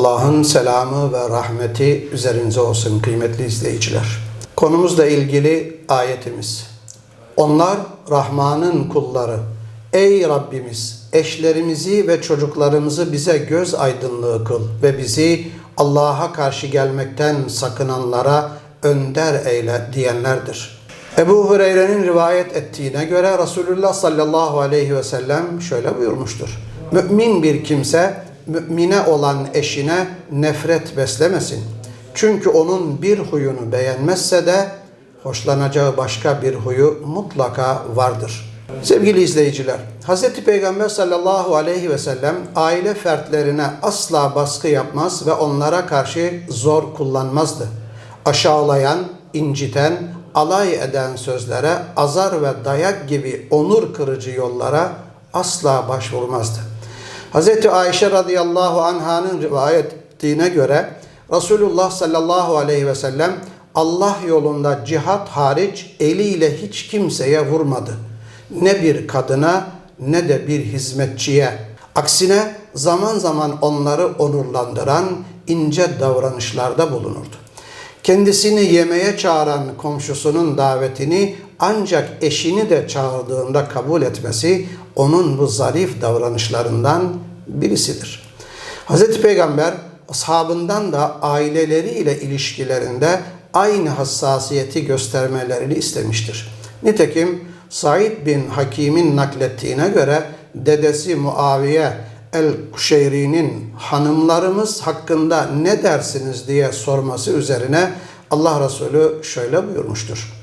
Allah'ın selamı ve rahmeti üzerinize olsun kıymetli izleyiciler. Konumuzla ilgili ayetimiz. Onlar Rahman'ın kulları. Ey Rabbimiz eşlerimizi ve çocuklarımızı bize göz aydınlığı kıl ve bizi Allah'a karşı gelmekten sakınanlara önder eyle diyenlerdir. Ebu Hureyre'nin rivayet ettiğine göre Resulullah sallallahu aleyhi ve sellem şöyle buyurmuştur. Mümin bir kimse mümine olan eşine nefret beslemesin. Çünkü onun bir huyunu beğenmezse de hoşlanacağı başka bir huyu mutlaka vardır. Sevgili izleyiciler, Hz. Peygamber sallallahu aleyhi ve sellem aile fertlerine asla baskı yapmaz ve onlara karşı zor kullanmazdı. Aşağılayan, inciten, alay eden sözlere, azar ve dayak gibi onur kırıcı yollara asla başvurmazdı. Hz. Ayşe radıyallahu anhanın rivayet ettiğine göre Resulullah sallallahu aleyhi ve sellem Allah yolunda cihat hariç eliyle hiç kimseye vurmadı. Ne bir kadına ne de bir hizmetçiye. Aksine zaman zaman onları onurlandıran ince davranışlarda bulunurdu. Kendisini yemeğe çağıran komşusunun davetini ancak eşini de çağırdığında kabul etmesi onun bu zarif davranışlarından birisidir. Hz. Peygamber ashabından da aileleriyle ilişkilerinde aynı hassasiyeti göstermelerini istemiştir. Nitekim Said bin Hakim'in naklettiğine göre dedesi Muaviye el-Kuşeyri'nin hanımlarımız hakkında ne dersiniz diye sorması üzerine Allah Resulü şöyle buyurmuştur.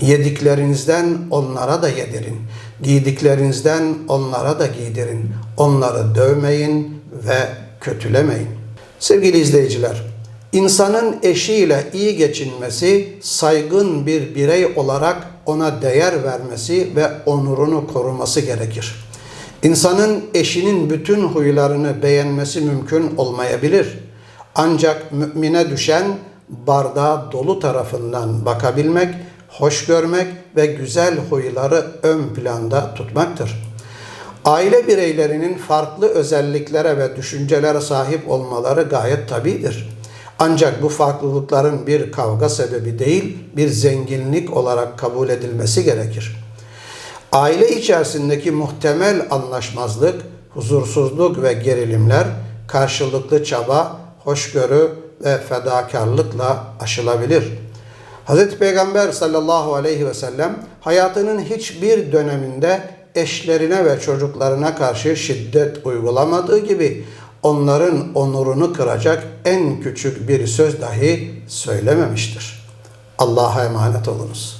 Yediklerinizden onlara da yedirin. Giydiklerinizden onlara da giydirin. Onları dövmeyin ve kötülemeyin. Sevgili izleyiciler, insanın eşiyle iyi geçinmesi, saygın bir birey olarak ona değer vermesi ve onurunu koruması gerekir. İnsanın eşinin bütün huylarını beğenmesi mümkün olmayabilir. Ancak mümine düşen bardağı dolu tarafından bakabilmek, hoş görmek ve güzel huyları ön planda tutmaktır. Aile bireylerinin farklı özelliklere ve düşüncelere sahip olmaları gayet tabidir. Ancak bu farklılıkların bir kavga sebebi değil, bir zenginlik olarak kabul edilmesi gerekir. Aile içerisindeki muhtemel anlaşmazlık, huzursuzluk ve gerilimler karşılıklı çaba, hoşgörü ve fedakarlıkla aşılabilir. Hz. Peygamber sallallahu aleyhi ve sellem hayatının hiçbir döneminde eşlerine ve çocuklarına karşı şiddet uygulamadığı gibi onların onurunu kıracak en küçük bir söz dahi söylememiştir. Allah'a emanet olunuz.